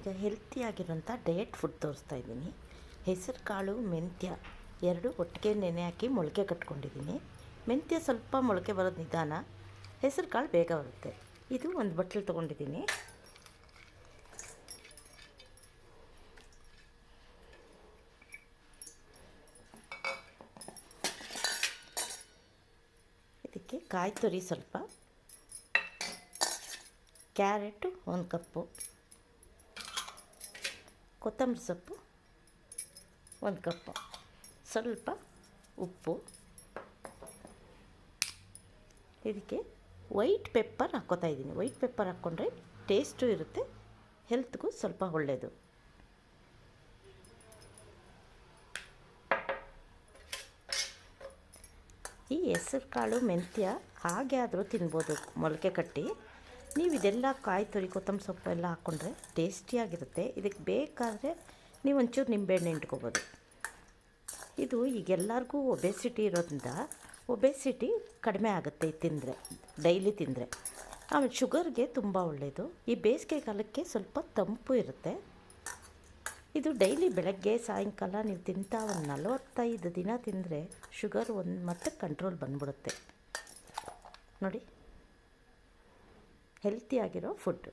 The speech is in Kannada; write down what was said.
ಈಗ ಹೆಲ್ತಿಯಾಗಿರೋಂಥ ಡಯಟ್ ಫುಡ್ ತೋರಿಸ್ತಾ ಇದ್ದೀನಿ. ಹೆಸರು, ಕಾಳು, ಮೆಂತ್ಯ ಎರಡು ಒಟ್ಟಿಗೆ ನೆನೆ ಹಾಕಿ ಮೊಳಕೆ ಕಟ್ಕೊಂಡಿದ್ದೀನಿ. ಮೆಂತ್ಯ ಸ್ವಲ್ಪ ಮೊಳಕೆ ಬರೋದು ನಿಧಾನ. ಹೆಸರು, ಕಾಳು ಬೇಗ ಬರುತ್ತೆ. ಇದು ಒಂದು ಬಟ್ಲು ತೊಗೊಂಡಿದ್ದೀನಿ. ಇದಕ್ಕೆ ಕಾಯಿ ತುರಿ ಸ್ವಲ್ಪ, ಕ್ಯಾರೆಟು ಒಂದು ಕಪ್ಪು. ಕೊತ್ತಂಬರಿ ಸೊಪ್ಪು, ಒಂದು ಕಪ್ಪು ಸ್ವಲ್ಪ ಉಪ್ಪು. ಇದಕ್ಕೆ ವೈಟ್ ಪೆಪ್ಪರ್ ಹಾಕ್ಕೋತಾ ಇದ್ದೀನಿ. ವೈಟ್ ಪೆಪ್ಪರ್ ಹಾಕ್ಕೊಂಡ್ರೆ ಟೇಸ್ಟು ಇರುತ್ತೆ ಹೆಲ್ತ್ಗೂ ಸ್ವಲ್ಪ ಒಳ್ಳೆಯದು ಈ ಹೆಸರು ಕಾಳು ಮೆಂತ್ಯ ಹಾಗೆ ಆದರೂ ತಿನ್ಬೋದು ಮೊಳಕೆ ಕಟ್ಟಿ. ನೀವು ಇದೆಲ್ಲ ಕಾಯಿ ತುರಿ ಕೊತ್ತಂಬರಿ ಸೊಪ್ಪು ಎಲ್ಲ ಹಾಕ್ಕೊಂಡ್ರೆ ಟೇಸ್ಟಿಯಾಗಿರುತ್ತೆ. ಇದಕ್ಕೆ ಬೇಕಾದರೆ ನೀವು ಒಂಚೂರು ನಿಂಬೆಹಣ್ಣು ಇಟ್ಕೋಬೋದು ಇದು ಈಗೆಲ್ಲರಿಗೂ ಒಬೆಸಿಟಿ ಇರೋದ್ರಿಂದ ಒಬೆಸಿಟಿ ಕಡಿಮೆ ಆಗುತ್ತೆ ತಿಂದರೆ, ಡೈಲಿ ತಿಂದರೆ. ಆಮೇಲೆ ಶುಗರ್ಗೆ ತುಂಬ ಒಳ್ಳೆಯದು ಈ ಬೇಸಿಗೆ ಕಾಲಕ್ಕೆ ಸ್ವಲ್ಪ ತಂಪು ಇರುತ್ತೆ. ಇದು ಡೈಲಿ ಬೆಳಗ್ಗೆ, ಸಾಯಂಕಾಲ ನೀವು ತಿಂತಾ ಒಂದು ನಲವತ್ತೈದು ದಿನ ತಿಂದರೆ ಶುಗರ್ ಒಂದು ಮತ್ತೆ ಕಂಟ್ರೋಲ್ ಬಂದ್ಬಿಡುತ್ತೆ. ನೋಡಿ. ಹೆಲ್ತಿಯಾಗಿರೋ ಫುಡ್